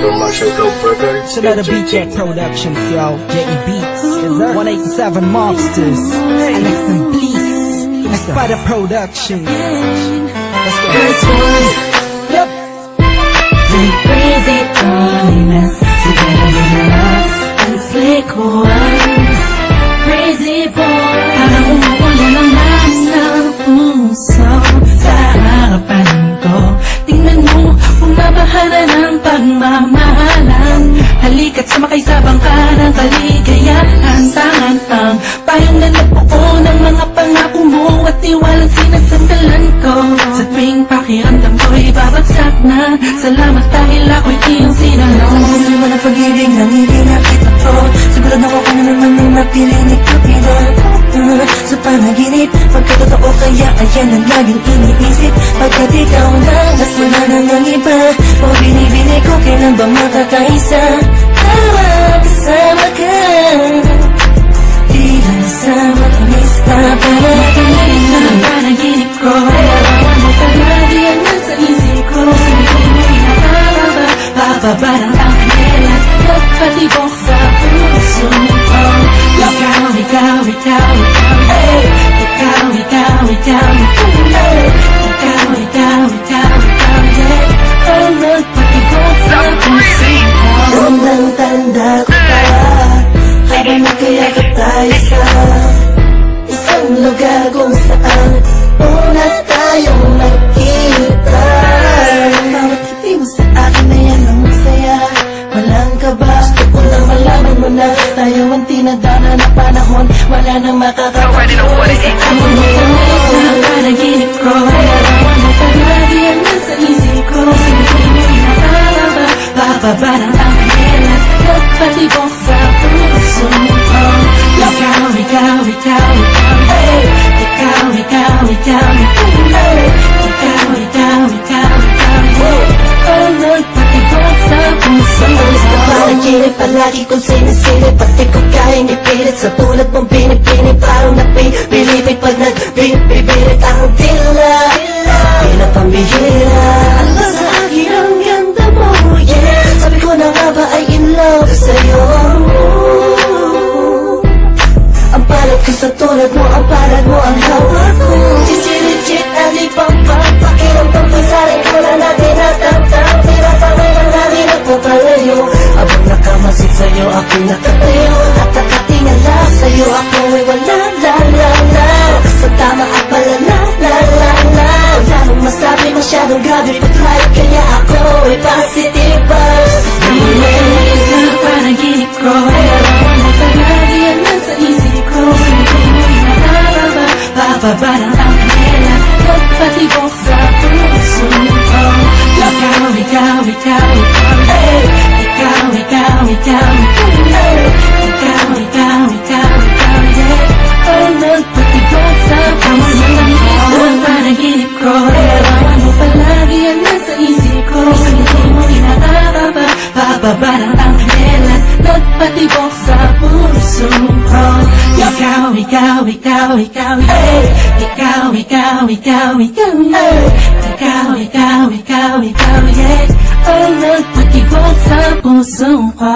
Commercial Co-Products. Shout out to BK Productions, yo. J.E. Beats. 187 Monsters. Alex and Bliss. Spider Productions. Let's go. First one, Yep. the crazy honest Together with us and slick one Crazy boy na ng pagmamahalan. Halika't sumakay sa bangka ng kaligayahan Tangan ang payong na nabuo ng mga pangako mo At tiwalang sinasandalan ko. Sa tuwing pakiramdam ko'y babagsak na Salamat dahil ako'y iyong sinanong Hindi mo na pag-ibig nang hindi nakita ko Sigurado ako ka na naman nung napili ni Cupido Sa panaginip, pagkatotoo kaya ayan ang laging iniisip. Pagkat ikaw na, at wala na ng iba O binibini ko, kailan ba makakaisa Tawa, kasama Tandang-tanda ko pa Habang nagkayakap tayo sa Isang lugar kung saan Una tayong nagkita Bawat ngiti mo sa akin na yan ang saya Walang kaba Gusto ko lang malaman mo na Tayo ang tinadana na panahon Wala nang makakapagpapalala sa akin Sa panaginip ko Larawan mo palagi ang nasa isip ko Sinihin mo inakababa Bababa ng ang kanila Nagpatibok sa puso ko Ikaw, ikaw, ikaw, ikaw hey! Ikaw, ikaw, ikaw, ikaw hey! Ikaw, ikaw, ikaw, ikaw yeah! Ang nagpatibok sa puso Sa ko panaginip palagi kong sinisilip Pati love sa'yo. Ang palad ko sa tulad mo Ang palad mo ang hawak ko. Chichi-legit alipang Papakiramdam ko sa likod na natin natamtam Tira pa may marami nagpapalayo. Habang nakamasid sa'yo ako'y nakatayo. At nakatingala sa'yo ako ay wala la la la. Sa tama at pala la la la la. Wala nang masabi masyadong grabe Pag-try kaya ako. Ay positive Sa panaginip ko Larawan Nagpatibok sa puso ko Ikaw, ikaw, ikaw, ikaw hey! Ikaw, ikaw, ikaw, ikaw hey! Ikaw, ikaw, ikaw, ikaw yeah! Ang nagpatibok sa puso ko